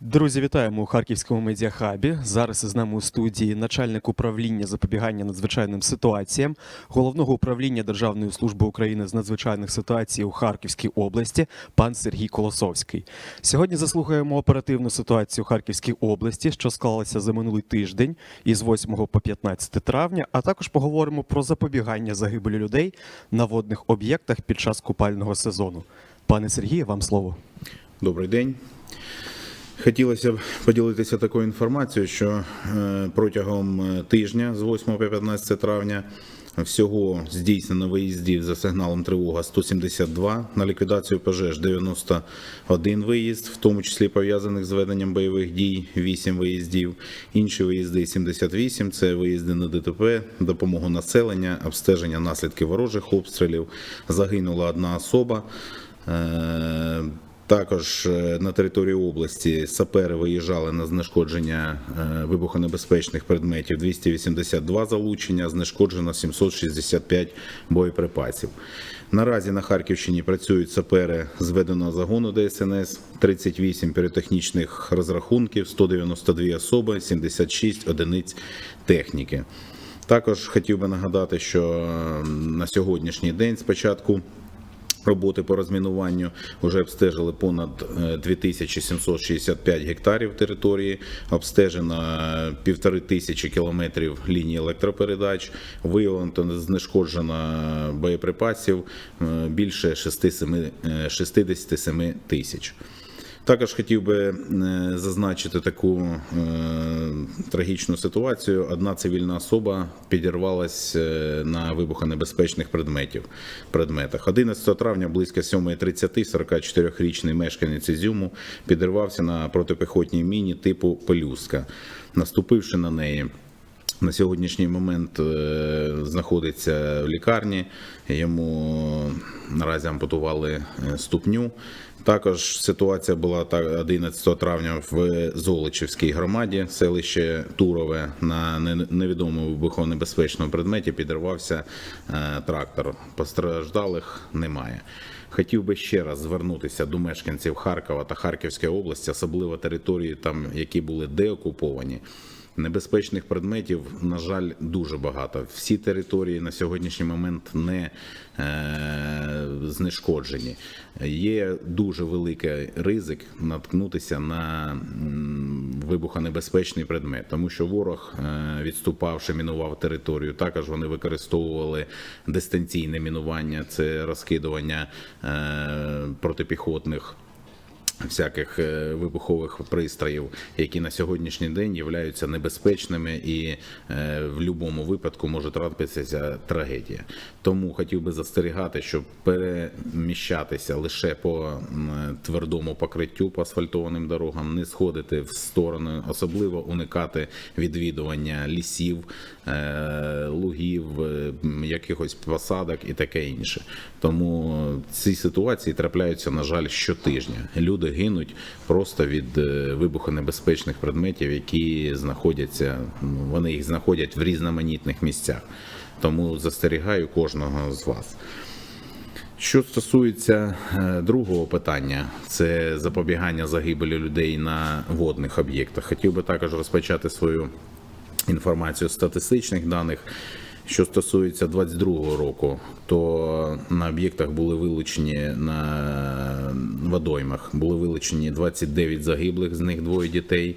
Друзі, вітаємо у Харківському медіахабі. Зараз із нами у студії начальник управління запобігання надзвичайним ситуаціям головного управління Державної служби України з надзвичайних ситуацій у Харківській області, пан Сергій Колосовський. Сьогодні заслухаємо оперативну ситуацію у Харківській області, що склалася за минулий тиждень із 8 по 15 травня. А також поговоримо про запобігання загибелі людей на водних об'єктах під час купального сезону. Пане Сергію, вам слово. Добрий день. Хотілося б поділитися такою інформацією, що е, протягом е, тижня з 8 по 15 травня всього здійснено виїздів за сигналом тривога 172, на ліквідацію пожеж 91 виїзд, в тому числі пов'язаних з веденням бойових дій 8 виїздів. Інші виїзди 78 – це виїзди на ДТП, допомогу населення, обстеження наслідків ворожих обстрілів. Загинула одна особа. Також е, на території області сапери виїжджали на знешкодження е, вибухонебезпечних предметів 282 залучення, знешкоджено 765 боєприпасів. Наразі на Харківщині працюють сапери зведеного загону ДСНС, 38 піротехнічних розрахунків, 192 особи, 76 одиниць техніки. Також хотів би нагадати, що на сьогоднішній день спочатку роботи по розмінуванню вже обстежили понад е, 2765 гектарів території, обстежено е, півтори тисячі кілометрів лінії електропередач, виявлено та знешкоджено боєприпасів е, більше 6-7, е, 67 тисяч. Також хотів би е, зазначити таку е, трагічну ситуацію. Одна цивільна особа підірвалась е, на вибухонебезпечних предметів предметах. 11 травня близько 7.30 44-річний мешканець Ізюму підірвався на протипіхотній міні типу Пелюска, наступивши на неї. На сьогоднішній момент знаходиться в лікарні. Йому наразі ампутували ступню. Також ситуація була 11 травня в Золочівській громаді, селище Турове на невідомому вибухонебезпечному предметі підірвався е, трактор. Постраждалих немає. Хотів би ще раз звернутися до мешканців Харкова та Харківської області, особливо території, там які були деокуповані. Небезпечних предметів, на жаль, дуже багато. Всі території на сьогоднішній момент не е, знешкоджені. Є дуже великий ризик наткнутися на вибухонебезпечний предмет, тому що ворог, е, відступавши, мінував територію. Також вони використовували дистанційне мінування, це розкидування е, протипіхотних всяких е, вибухових пристроїв, які на сьогоднішній день являються небезпечними і е, в будь-якому випадку може трапитися трагедія. Тому хотів би застерігати, щоб переміщатися лише по твердому покриттю по асфальтованим дорогам, не сходити в сторону, особливо уникати відвідування лісів, лугів, е, якихось посадок і таке інше. Тому ці ситуації трапляються, на жаль, щотижня. Люди гинуть просто від е, вибухонебезпечних предметів, які знаходяться, ну, вони їх знаходять в різноманітних місцях. Тому застерігаю кожного з вас. Що стосується е, другого питання, це запобігання загибелі людей на водних об'єктах. Хотів би також розпочати свою інформацію статистичних даних. Що стосується 22-го року, то на об'єктах були вилучені на водоймах, були вилучені 29 загиблих, з них двоє дітей.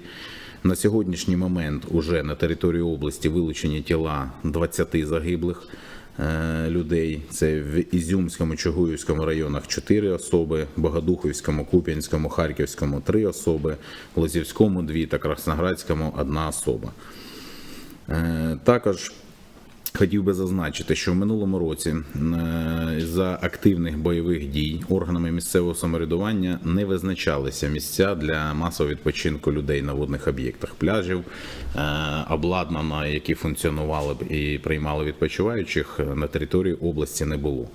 На сьогоднішній момент уже на території області вилучені тіла 20 загиблих е, людей. Це в Ізюмському, Чугуївському районах 4 особи, Богодухівському, Куп'янському, Харківському 3 особи, Лозівському 2 та Красноградському 1 особа. Е, Також Хотів би зазначити, що в минулому році е, за активних бойових дій органами місцевого самоврядування не визначалися місця для масового відпочинку людей на водних об'єктах пляжів, е, обладнано, які функціонували б і приймали відпочиваючих на території області не було.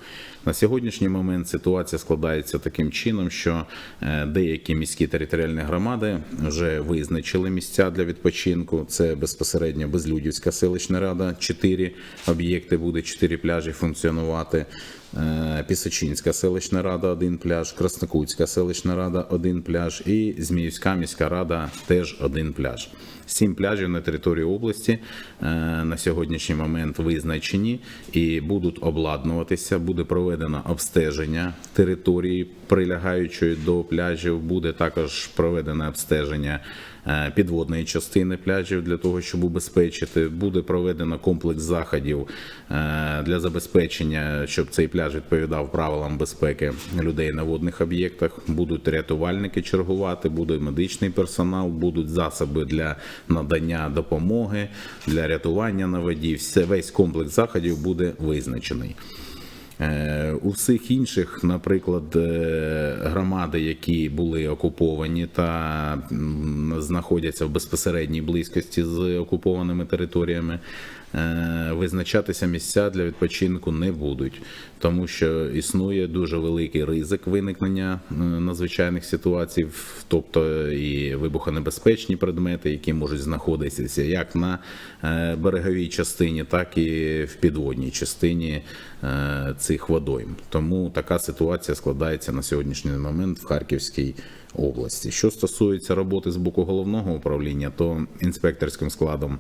На сьогоднішній момент ситуація складається таким чином, що е, деякі міські територіальні громади вже визначили місця для відпочинку. Це безпосередньо Безлюдівська селищна рада чотири об'єкти буде чотири пляжі функціонувати. Е, Пісочинська селищна рада, один пляж, Краснокутська селищна рада, один пляж і Зміївська міська рада теж один пляж. Сім пляжів на території області е, на сьогоднішній момент визначені і будуть обладнуватися. Буде проведено обстеження території, прилягаючої до пляжів. Буде також проведено обстеження підводної частини пляжів для того, щоб убезпечити. Буде проведено комплекс заходів е, для забезпечення, щоб цей пляж відповідав правилам безпеки людей на водних об'єктах. Будуть рятувальники чергувати, буде медичний персонал, будуть засоби для надання допомоги, для рятування на воді. Все весь комплекс заходів буде визначений. Е, У всіх інших, наприклад, е, громади, які були окуповані та знаходяться в безпосередній близькості з окупованими територіями, визначатися місця для відпочинку не будуть, тому що існує дуже великий ризик виникнення е, надзвичайних ситуацій, тобто і вибухонебезпечні предмети, які можуть знаходитися як на е, береговій частині, так і в підводній частині е, цих водойм. Тому така ситуація складається на сьогоднішній момент в Харківській області. Що стосується роботи з боку головного управління, то інспекторським складом.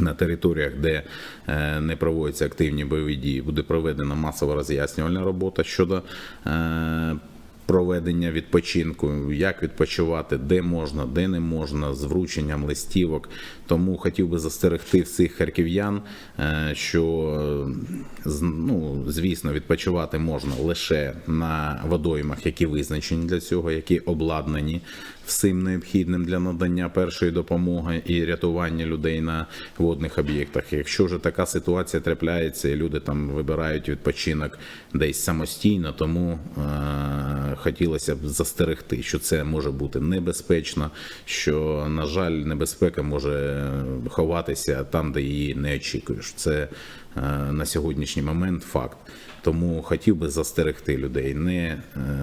На територіях, де е, не проводяться активні бойові дії, буде проведена масова роз'яснювальна робота щодо е, проведення відпочинку, як відпочивати, де можна, де не можна, з врученням листівок. Тому хотів би застерегти всіх харків'ян, е, що ну, звісно, відпочивати можна лише на водоймах, які визначені для цього, які обладнані всім необхідним для надання першої допомоги і рятування людей на водних об'єктах. Якщо вже така ситуація трапляється, і люди там вибирають відпочинок десь самостійно, тому е- хотілося б застерегти, що це може бути небезпечно, що на жаль, небезпека може ховатися там, де її не очікуєш. Це е, на сьогоднішній момент факт. Тому хотів би застерегти людей, не е,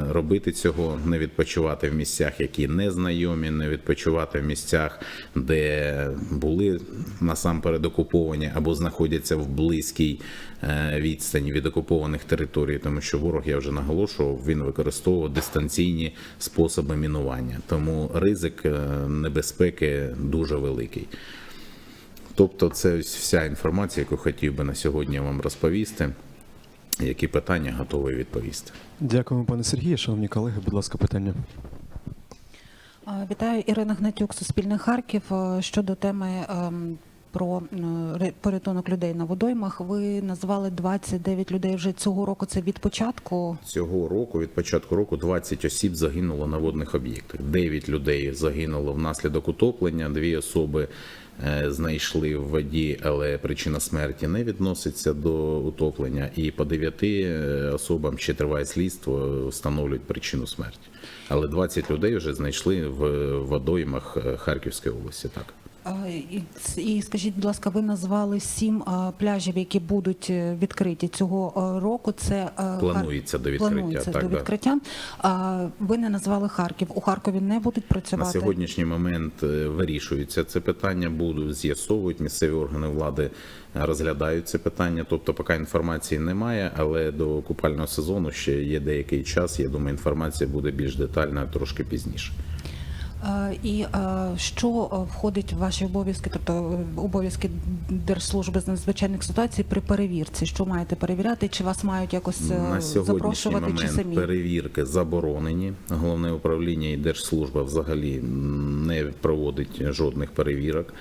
робити цього, не відпочивати в місцях, які не знайомі, не відпочивати в місцях, де були насамперед окуповані або знаходяться в близькій е, відстані від окупованих територій, тому що ворог, я вже наголошував, він використовував дистанційні способи мінування. Тому ризик е, небезпеки дуже великий. Тобто, це ось вся інформація, яку хотів би на сьогодні вам розповісти. Які питання готовий відповісти? Дякуємо, пане Сергію. Шановні колеги, будь ласка, питання. Вітаю, Ірина Гнатюк, Суспільне Харків. Е, Щодо теми ем, про е, порятунок людей на водоймах, ви назвали 29 людей вже цього року. Це від початку. Цього року, від початку року, 20 осіб загинуло на водних об'єктах. 9 людей загинуло внаслідок утоплення, дві особи е, знайшли в воді, але причина смерті не відноситься до утоплення. І по 9 особам ще триває слідство, встановлюють причину смерті. Але 20 людей вже знайшли в водоймах е, Харківської області. Так. А, І, і скажіть, будь ласка, ви назвали сім а, пляжів, які будуть е, відкриті цього е, року. Це е, Хар- Планується до відкриття, Планується так, до да. відкриття. А, ви не назвали Харків. У Харкові не будуть працювати На сьогоднішній момент вирішується це питання, будуть з'ясовують місцеві органи влади, розглядають це питання. Тобто, поки інформації немає, але до купального сезону ще є деякий час. Я думаю, інформація буде більш детальна трошки пізніше. Е, І е, що е, входить в ваші обов'язки, тобто обов'язки Держслужби з надзвичайних ситуацій при перевірці? Що маєте перевіряти? Чи вас мають якось На сьогоднішній запрошувати, чи момент самі? перевірки заборонені. Головне управління і держслужба взагалі не проводить жодних перевірок.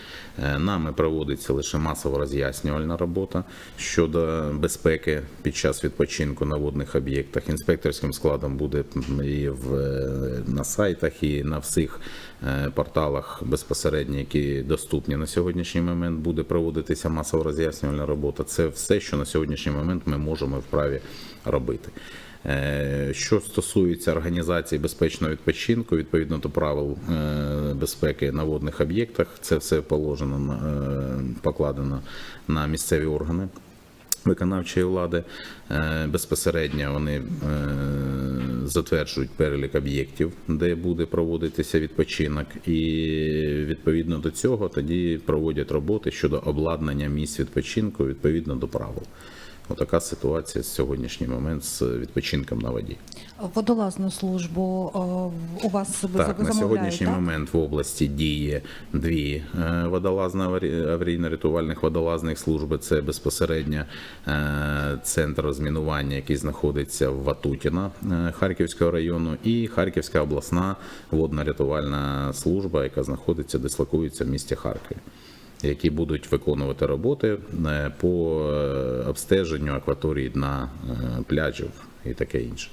Нами проводиться лише масово роз'яснювальна робота щодо безпеки під час відпочинку на водних об'єктах. Інспекторським складом буде і в, на сайтах, і на всіх порталах безпосередньо, які доступні на сьогоднішній момент, буде проводитися масово роз'яснювальна робота. Це все, що на сьогоднішній момент ми можемо вправі робити. Е, Що стосується організації безпечного відпочинку, відповідно до правил е, безпеки на водних об'єктах, це все положено е, покладено на місцеві органи виконавчої влади. Е, Безпосередньо вони е, затверджують перелік об'єктів, де буде проводитися відпочинок, і відповідно до цього тоді проводять роботи щодо обладнання місць відпочинку відповідно до правил. Отака ситуація з сьогоднішній момент з відпочинком на воді. Водолазну службу е, у вас Так, на сьогоднішній так? момент в області діє дві е, водолазно аварійно-рятувальних водолазних служби. Це безпосередньо е, центр розмінування, який знаходиться в Ватутіна Харківського району, і Харківська обласна водно-рятувальна служба, яка знаходиться, дислокується в місті Харкові. Які будуть виконувати роботи е, по е, обстеженню акваторії дна е, пляжів і таке інше.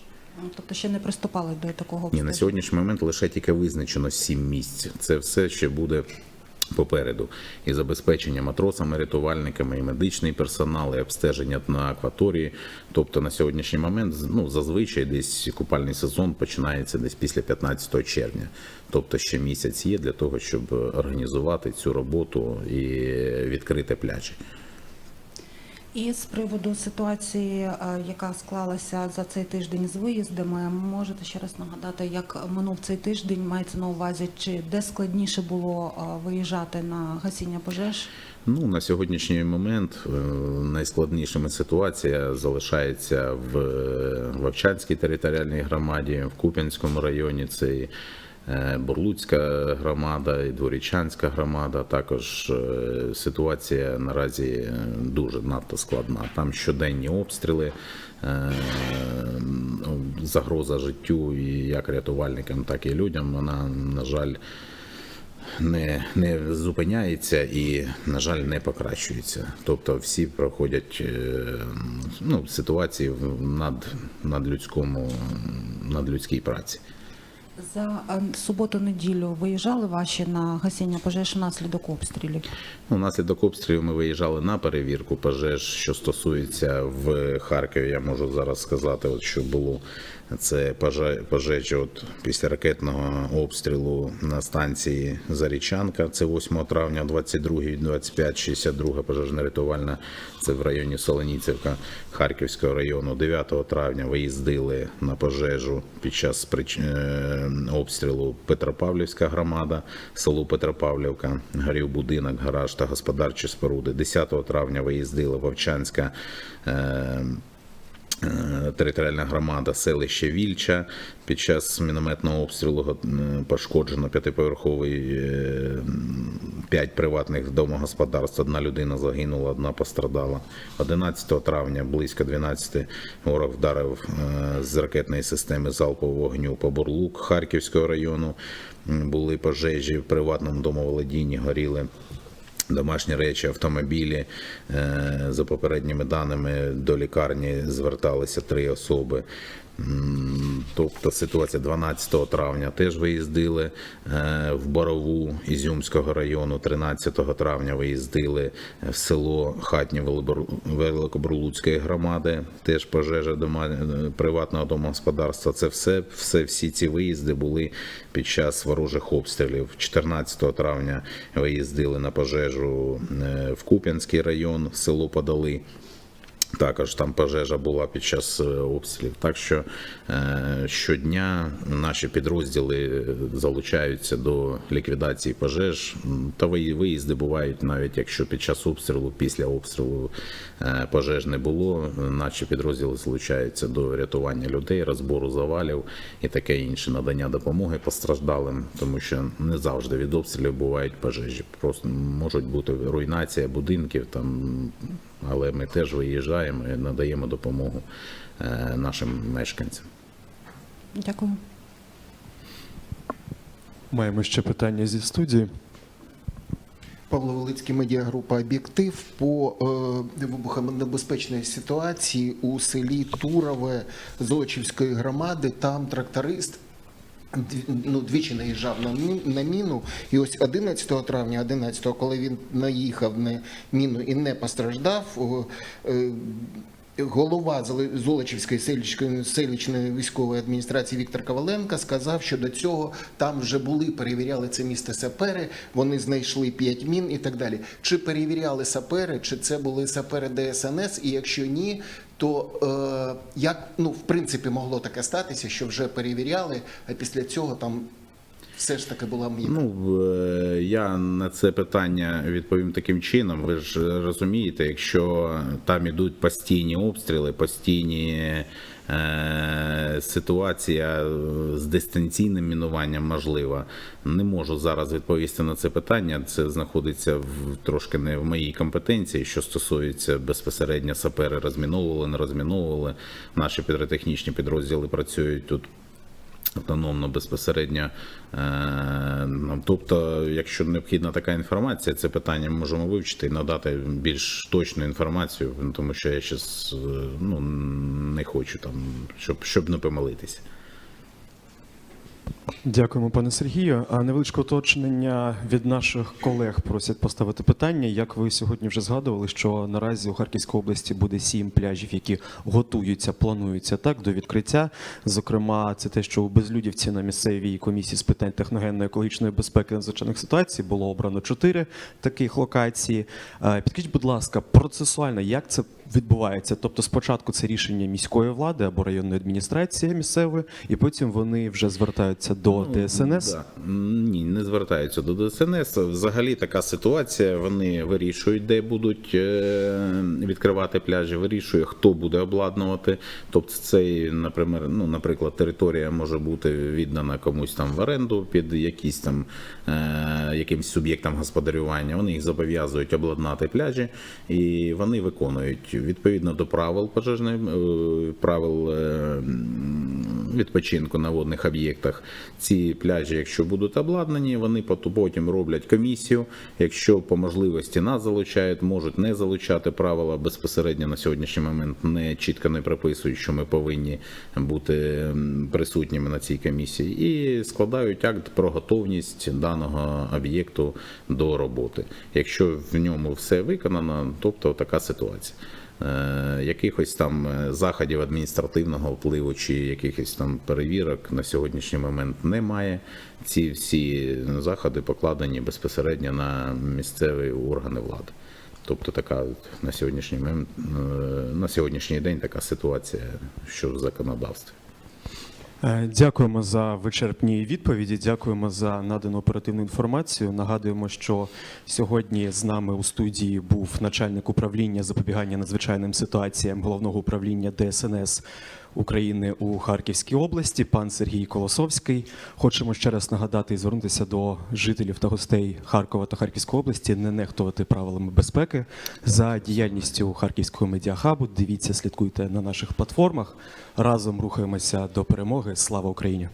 Тобто ще не приступали до такого Ні, на сьогоднішній момент лише тільки визначено сім місць. Це все ще буде попереду. І забезпечення матросами, рятувальниками, і медичний персонал, і обстеження на акваторії. Тобто на сьогоднішній момент ну, зазвичай десь купальний сезон починається десь після 15 червня. Тобто ще місяць є для того, щоб організувати цю роботу і відкрити пляжі. І з приводу ситуації, е, яка склалася за цей тиждень з виїздами, можете ще раз нагадати, як минув цей тиждень, мається на увазі, чи де складніше було е, виїжджати на гасіння пожеж? Ну на сьогоднішній момент е, найскладнішими ситуація залишається в Вовчанській територіальній громаді, в Куп'янському районі. Це е, Бурлуцька громада і Дворічанська громада. Також е, ситуація наразі е, дуже надто складна. Там щоденні обстріли. Загроза життю і як рятувальникам, так і людям. Вона, на жаль, не, не зупиняється і, на жаль, не покращується. Тобто всі проходять ну, ситуації в над, надлюдському, надлюдській праці. За е, суботу-неділю виїжджали ваші на гасіння пожеж внаслідок обстрілів? Ну, Внаслідок обстрілів ми виїжджали на перевірку пожеж. Що стосується в Харкові, я можу зараз сказати, от що було це поже- пожежі от після ракетного обстрілу на станції Зарічанка. Це 8 травня, 22 25, 62 пожежна рятувальна. Це в районі Солоніцевка Харківського району. 9 травня виїздили на пожежу під час прич- е, обстрілу Петропавлівська громада, село Петропавлівка, горів будинок, гараж та господарчі споруди. 10 травня виїздила Вовчанська. Е, Територіальна громада селище Вільча під час мінометного обстрілу е, пошкоджено п'ятиповерховий е, п'ять приватних домогосподарств. Одна людина загинула, одна пострадала. 11 травня близько 12 ворог вдарив з ракетної системи залпового вогню по Бурлук Харківського району. Були пожежі в приватному домоволодінні, горіли домашні речі, автомобілі. Е, За попередніми даними до лікарні зверталися три особи. Тобто ситуація 12 травня теж виїздили е, в Борову Ізюмського району, 13 травня виїздили в село Хатнє Велибор- Великобурлуцької громади, теж пожежа дома, е, приватного домогосподарства. Це все, все, всі ці виїзди були під час ворожих обстрілів. 14 травня виїздили на пожежу е, в Куп'янський район, село Подали. Також там пожежа була під час е, обстрілів. Так що е, щодня наші підрозділи залучаються до ліквідації пожеж. Та виї- виїзди бувають навіть якщо під час обстрілу, після обстрілу е, пожеж не було. Наші підрозділи залучаються до рятування людей, розбору завалів і таке інше, надання допомоги постраждалим, тому що не завжди від обстрілів бувають пожежі. Просто можуть бути руйнація будинків там але ми теж виїжджаємо і надаємо допомогу е, нашим мешканцям. Дякую. Маємо ще питання зі студії. Павло Велицький, медіагрупа Об'єктив по е, вибухонебезпечній ситуації у селі Турове Золочівської громади. Там тракторист ну, двічі наїжджав на, мі- на міну. І ось 11 травня, 11 коли він наїхав на міну і не постраждав, е, голова Золочівської селищної, селищної військової адміністрації Віктор Коваленко сказав, що до цього там вже були, перевіряли це місце сапери, вони знайшли 5 мін і так далі. Чи перевіряли сапери, чи це були сапери ДСНС, і якщо ні, то е, як ну в принципі могло таке статися, що вже перевіряли, а після цього там все ж таки була міна? Ну, е, я на це питання відповім таким чином. Ви ж розумієте, якщо там ідуть постійні обстріли, постійні е, ситуація з дистанційним мінуванням можлива. Не можу зараз відповісти на це питання. Це знаходиться в трошки не в моїй компетенції, що стосується безпосередньо сапери розміновували, не розміновували. Наші піротехнічні підрозділи працюють тут автономно безпосередньо. Е, ну, Тобто, якщо необхідна така інформація, це питання ми можемо вивчити і надати більш точну інформацію, ну, тому що я зараз ну, не хочу там, щоб, щоб не помилитися. Дякуємо, пане Сергію. А невеличке уточнення від наших колег просять поставити питання. Як ви сьогодні вже згадували, що наразі у Харківській області буде сім пляжів, які готуються, плануються так до відкриття. Зокрема, це те, що у Безлюдівці на місцевій комісії з питань техногенної екологічної безпеки надзвичайних ситуацій було обрано чотири таких локації. Е, Підкажіть, будь ласка, процесуально, як це відбувається? Тобто, спочатку це рішення міської влади або районної адміністрації місцевої, і потім вони вже звертаються до ДСНС. Да. Ні, не звертаються до ДСНС. Взагалі така ситуація. Вони вирішують, де будуть е, відкривати пляжі, вирішує, хто буде обладнувати. Тобто, це, наприклад, ну, наприклад, територія може бути віддана комусь там в оренду під якісь там е, якимсь суб'єктам господарювання. Вони їх зобов'язують обладнати пляжі, і вони виконують відповідно до правил пожежної е, правил е, відпочинку на водних об'єктах. Ці пляжі, якщо будуть обладнані, вони потім роблять комісію. Якщо по можливості нас залучають, можуть не залучати правила безпосередньо на сьогоднішній момент не чітко не прописують, що ми повинні бути присутніми на цій комісії, і складають акт про готовність даного об'єкту до роботи. Якщо в ньому все виконано, тобто така ситуація. Е, Якихось там е, заходів адміністративного впливу чи якихось там перевірок на сьогоднішній момент немає. Ці всі заходи покладені безпосередньо на місцеві органи влади. Тобто така на сьогоднішній момент е, на сьогоднішній день така ситуація, що в законодавстві. Е, Дякуємо за вичерпні відповіді. Дякуємо за надану оперативну інформацію. Нагадуємо, що сьогодні з нами у студії був начальник управління запобігання надзвичайним ситуаціям головного управління ДСНС України у Харківській області, пан Сергій Колосовський. Хочемо ще раз нагадати і звернутися до жителів та гостей Харкова та Харківської області, не нехтувати правилами безпеки за діяльністю Харківського медіахабу. Дивіться, слідкуйте на наших платформах. Разом рухаємося до перемоги. Слава Україні!